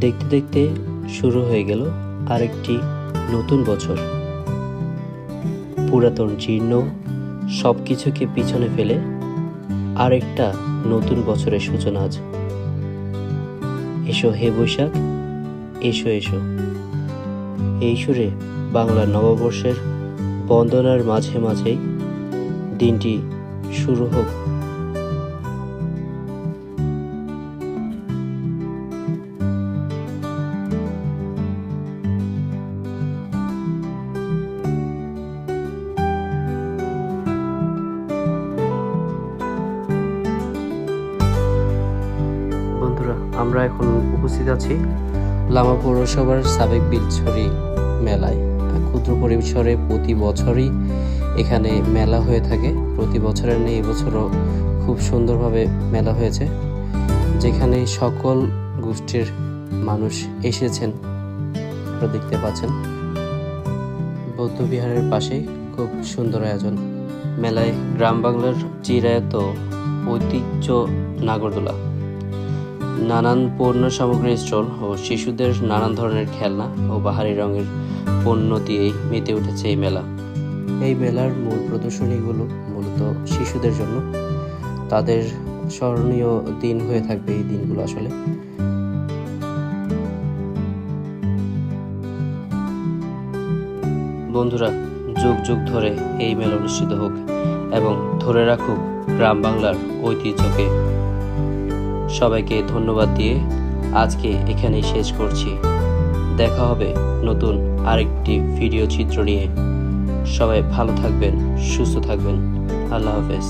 দেখতে দেখতে শুরু হয়ে গেল আরেকটি নতুন বছর। পুরাতন জীর্ণ সব কিছুকে পিছনে ফেলে আরেকটা নতুন বছরের সূচনা আজ। এসো হে বৈশাখ, এসো এসো। এই সুরে বাংলা নববর্ষের বন্দনার মাঝে মাঝেই দিনটি শুরু হোক বন্ধুরা, আমরা এখন উপস্থিত আছি লামা পৌরসভার সাবেক বিলছড়ি মেলায়। ক্ষুদ্র পরিসরে প্রতি বছরই এখানে মেলা হয়ে থাকে। প্রতি বছরের নিয়ে এবছরও খুব সুন্দরভাবে মেলা হয়েছে, যেখানে সকল গোষ্ঠীর মানুষ এসেছেন। আপনারা দেখতে পাচ্ছেন, বৌদ্ধ বিহারের পাশেই খুব সুন্দর আয়োজন। মেলায় গ্রাম বাংলার চিরায়ত ঐতিহ্য নাগরদোলা। নানান পণ্য সামগ্রীর স্টল ও শিশুদের নানান ধরনের খেলনা ও বাহারি রঙের পণ্য দিয়েই মেতে উঠেছে এই মেলা। এই মেলার মূল প্রদর্শনীগুলো মূলত শিশুদের জন্য। তাদের স্মরণীয় দিন হয়ে থাকবে এই দিনগুলো আসলে। বন্ধুরা, যুগ যুগ ধরে এই মেলা অনুষ্ঠিত হোক এবং ধরে রাখুক গ্রাম বাংলার ঐতিহ্যকে। সবাইকে ধন্যবাদ দিয়ে আজকে এখানেই শেষ করছি। দেখা হবে নতুন আরেকটি ভিডিও চিত্র নিয়ে। সবাই ভালো থাকবেন, সুস্থ থাকবেন। আল্লাহ হাফেজ।